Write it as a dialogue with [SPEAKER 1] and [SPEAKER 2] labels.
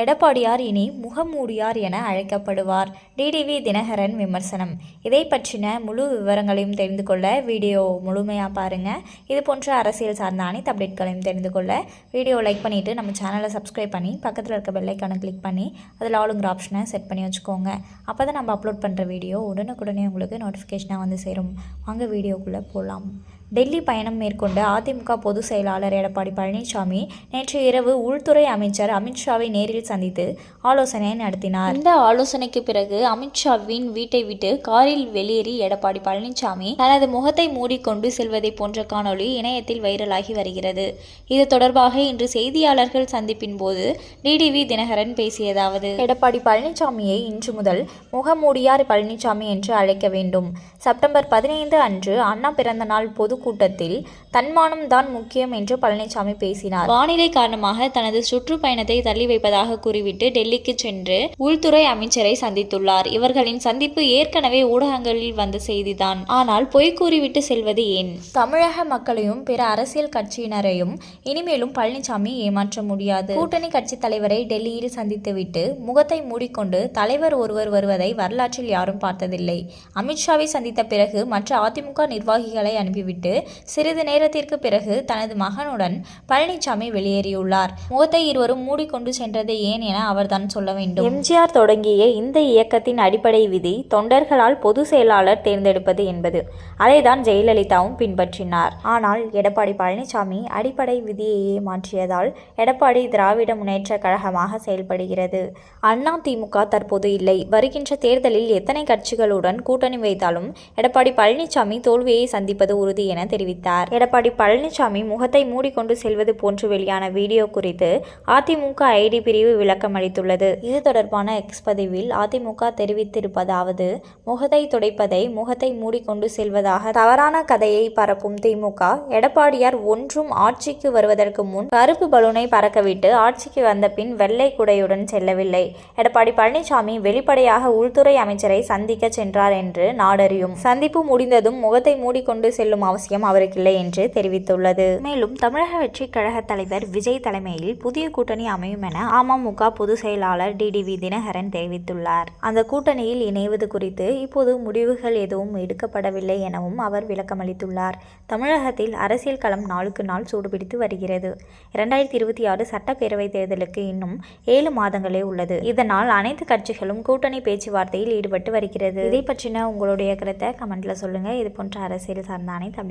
[SPEAKER 1] எடப்பாடியார் இனி முகமூடியார் என அழைக்கப்படுவார். டிடிவி தினகரன் விமர்சனம். இதை பற்றின முழு விவரங்களையும் தெரிந்து கொள்ள வீடியோ முழுமையாக பாருங்கள் இது போன்ற அரசியல் சார்ந்த அனைத்து அப்டேட்களையும் தெரிந்து கொள்ள வீடியோ லைக் பண்ணிவிட்டு நம்ம சேனலை சப்ஸ்கிரைப் பண்ணி பக்கத்தில் இருக்க பெல்லைக்கான கிளிக் பண்ணி அதில் ஆளுங்கிற ஆப்ஷனை செட் பண்ணி வச்சுக்கோங்க. அப்போ தான் நம்ம அப்லோட் பண்ணுற வீடியோ உடனுக்குடனே உங்களுக்கு நோட்டிஃபிகேஷனாக வந்து சேரும். வாங்க வீடியோக்குள்ளே போகலாம் டெல்லி பயணம் மேற்கொண்ட அதிமுக பொதுச் செயலாளர் எடப்பாடி பழனிசாமி நேற்று இரவு உள்துறை அமைச்சர் அமித்ஷாவை நேரில் சந்தித்து ஆலோசனை நடத்தினார். இந்த ஆலோசனைக்கு பிறகு அமித்ஷாவின் வீட்டை விட்டு காரில் வெளியேறி எடப்பாடி பழனிசாமி தனது முகத்தை மூடிக்கொண்டு செல்வதை போன்ற காணொளி இணையத்தில் வைரலாகி வருகிறது. இது தொடர்பாக இன்று செய்தியாளர்கள் சந்திப்பின் போது டிடிவி தினகரன் பேசியதாவது எடப்பாடி பழனிசாமியை இன்று முதல் முகமூடியார் பழனிசாமி என்று அழைக்க வேண்டும். செப்டம்பர் பதினைந்து அன்று அண்ணா பிறந்த நாள் பொதுக்கூட்டத்தில் தன்மானம் தான் முக்கியம் என்று பழனிசாமி பேசினார். வானிலை காரணமாக தனது சுற்றுப்பயணத்தை தள்ளி வைப்பதாக கூறிவிட்டு டெல்லிக்கு சென்று உள்துறை அமைச்சரை சந்தித்துள்ளார். இவர்களின் சந்திப்பு ஏற்கனவே ஊடகங்களில் வந்த செய்திதான். ஆனால் பொய் கூறிவிட்டு செல்வது ஏன்? தமிழக மக்களையும் பிற அரசியல் கட்சியினரையும் இனிமேலும் பழனிசாமி ஏமாற்ற முடியாது. கூட்டணி கட்சி தலைவரை டெல்லியில் சந்தித்துவிட்டு முகத்தை மூடிக்கொண்டு தலைவர் ஒருவர் வருவதை வரலாற்றில் யாரும் பார்த்ததில்லை. அமித்ஷாவை சந்தித்த பிறகு மற்ற அதிமுக நிர்வாகிகளை அனுப்பிவிட்டு சிறிது நேரத்திற்கு பிறகு தனது மகனுடன் பழனிசாமி வெளியேறியுள்ளார். முகத்தை இருவரும் மூடிக்கொண்டு சென்றது ஏன் என அவர்தான் சொல்ல வேண்டும். எம்ஜிஆர் தொடங்கிய இந்த இயக்கத்தின் அடிப்படை விதி தொண்டர்களால் பொது செயலாளர் தேர்ந்தெடுப்பது என்பது. அதைதான் ஜெயலலிதாவும் பின்பற்றினார். ஆனால் எடப்பாடி பழனிசாமி அடிப்படை விதியையே மாற்றியதால் எடப்பாடி திராவிட முன்னேற்ற கழகமாக செயல்படுகிறது. அண்ணா திமுக தற்போது இல்லை. வருகின்ற தேர்தலில் எத்தனை கட்சிகளுடன் கூட்டணி வைத்தாலும் எடப்பாடி பழனிசாமி தோல்வியை சந்திப்பது உறுதி என தெரிவித்தார். எடப்பாடி பழனிசாமி முகத்தை மூடிக்கொண்டு செல்வது போன்று வெளியான வீடியோ குறித்து அதிமுக ஐடி பிரிவு விளக்கம் அளித்துள்ளது. இது தொடர்பான எக்ஸ் பதிவில் அதிமுக தெரிவித்திருப்பதாவது முகத்தை துடைப்பதை முகத்தை மூடிக்கொண்டு செல்வதாக தவறான கதையை பரப்பும் திமுக எடப்பாடியார் ஒன்றும் ஆட்சிக்கு வருவதற்கு முன் கருப்பு பலூனை பறக்கவிட்டு ஆட்சிக்கு வந்த பின் வெள்ளை குடையுடன் செல்லவில்லை. எடப்பாடி பழனிசாமி வெளிப்படையாக உள்துறை அமைச்சரை சந்திக்க சென்றார் என்று நாடறியும். சந்திப்பு முடிந்ததும் முகத்தை மூடிக்கொண்டு செல்லும் அவசியம் அவருக்கில்லை என்று தெரிவித்துள்ளது. மேலும் தமிழக வெற்றி கழக தலைவர் விஜய் தலைமையில் புதிய கூட்டணி அமையும் என அமமுக பொதுச் செயலாளர் டிடிவி தினகரன் தெரிவித்துள்ளார். அந்த கூட்டணியில் இணைவது குறித்து இப்போது முடிவுகள் எதுவும் எடுக்கப்படவில்லை எனவும் அவர் விளக்கமளித்துள்ளார். தமிழகத்தில் அரசியல் களம் நாளுக்கு நாள் சூடுபிடித்து வருகிறது. இரண்டாயிரத்தி இருபத்தி ஆறு சட்டப்பேரவைத் தேர்தலுக்கு இன்னும் ஏழு மாதங்களே உள்ளது. இதனால் அனைத்து கட்சிகளும் கூட்டணி பேச்சுவார்த்தையில் ஈடுபட்டு வருகிறது. இதை பற்றின உங்களுடைய கருத்தை கமெண்ட்ல சொல்லுங்க. இது போன்ற அரசியல் சார்ந்த அனைத்து